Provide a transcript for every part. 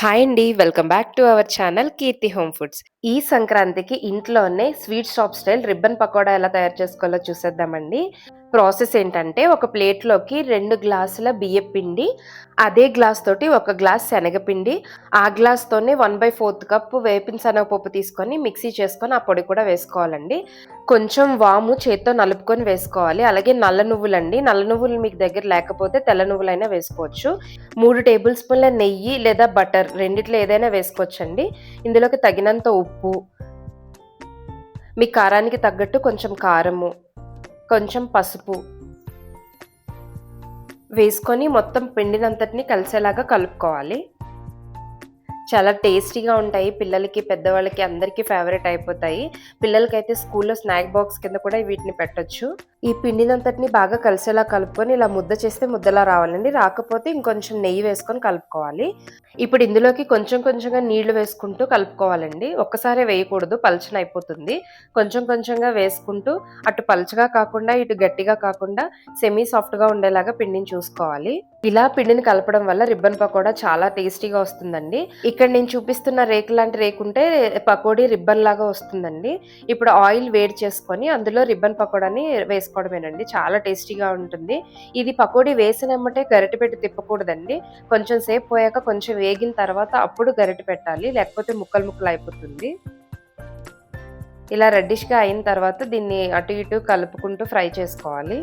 Hi అండి welcome back to our channel Keerthi home foods. ఈ సంక్రాంతికి ఇంట్లోనే sweet shop style ribbon pakoda ఎలా తయారు చేసుకోవాలో చూసేద్దామండి. ప్రాసెస్ ఏంటంటే ఒక ప్లేట్లోకి రెండు గ్లాసుల బియ్య పిండి అదే గ్లాస్ తోటి ఒక గ్లాస్ శనగపిండి ఆ గ్లాస్తోనే వన్ బై ఫోర్త్ కప్ వేపిన శనగపప్పు తీసుకొని మిక్సీ చేసుకొని ఆ పొడి కూడా వేసుకోవాలండి. కొంచెం వాము చేత్తో నలుపుకొని వేసుకోవాలి. అలాగే నల్ల నువ్వులండి. నల్ల నువ్వులు మీకు దగ్గర లేకపోతే తెల్ల నువ్వులైనా వేసుకోవచ్చు. మూడు టేబుల్ స్పూన్ల నెయ్యి లేదా బటర్ రెండిట్లో ఏదైనా వేసుకోవచ్చండి. ఇందులోకి తగినంత ఉప్పు మీ కారానికి తగ్గట్టు కొంచెం కారము కొంచెం పసుపు వేసుకొని మొత్తం పిండినంతటిని కలిసేలాగా కలుపుకోవాలి. చాలా టేస్టీగా ఉంటాయి. పిల్లలకి పెద్దవాళ్ళకి అందరికీ ఫేవరెట్ అయిపోతాయి. పిల్లలకైతే స్కూల్లో స్నాక్ బాక్స్ కింద కూడా వీటిని పెట్టొచ్చు. ఈ పిండినంతటిని బాగా కలిసేలా కలుపుకొని ఇలా ముద్ద చేస్తే ముద్దలా రావాలండి. రాకపోతే ఇంకొంచెం నెయ్యి వేసుకొని కలుపుకోవాలి. ఇప్పుడు ఇందులోకి కొంచెం కొంచెంగా నీళ్ళు వేసుకుంటూ కలుపుకోవాలండి. ఒక్కసారే వేయకూడదు పలచన అయిపోతుంది. కొంచెం కొంచెంగా వేసుకుంటూ అటు పలచగా కాకుండా ఇటు గట్టిగా కాకుండా సెమీ సాఫ్ట్గా ఉండేలాగా పిండిని చూసుకోవాలి. ఇలా పిండిని కలపడం వల్ల రిబ్బన్ పకోడా చాలా టేస్టీగా వస్తుందండి. ఇక్కడ నేను చూపిస్తున్న రేకు లాంటి రేకు ఉంటే పకోడీ రిబ్బన్ లాగా వస్తుందండి. ఇప్పుడు ఆయిల్ వేడి చేసుకొని అందులో రిబ్బన్ పకోడాని వేసుకోవడమేనండి చాలా టేస్టీగా ఉంటుంది. ఇది పకోడీ వేసినమ్మటే గరిటె పెట్టి తిప్పకూడదండి. కొంచెం సేపు పోయాక కొంచెం వేగిన తర్వాత అప్పుడు గరిటె పెట్టాలి. లేకపోతే ముక్కలు ముక్కలు అయిపోతుంది. ఇలా రెడ్డిష్గా అయిన తర్వాత దీన్ని అటు ఇటు కలుపుకుంటూ ఫ్రై చేసుకోవాలి.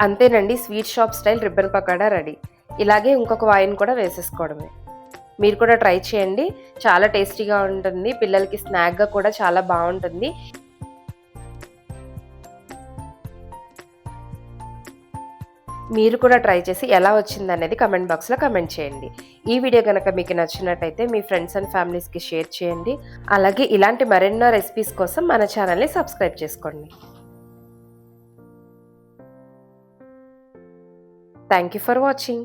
అంతేనండి. Sweet shop style ribbon pakoda ready. ఇలాగే ఇంకొక వాయిన్ కూడా వేసేసుకోవడమే. మీరు కూడా ట్రై చేయండి. చాలా టేస్టీగా ఉంటుంది. పిల్లలకి స్నాక్గా కూడా చాలా బాగుంటుంది. మీరు కూడా ట్రై చేసి ఎలా వచ్చింది అనేది కమెంట్ బాక్స్లో కమెంట్ చేయండి. ఈ వీడియో కనుక మీకు నచ్చినట్టయితే మీ ఫ్రెండ్స్ అండ్ ఫ్యామిలీస్కి షేర్ చేయండి. అలాగే ఇలాంటి మరెన్నో రెసిపీస్ కోసం మన ఛానల్ని సబ్స్క్రైబ్ చేసుకోండి. Thank you for watching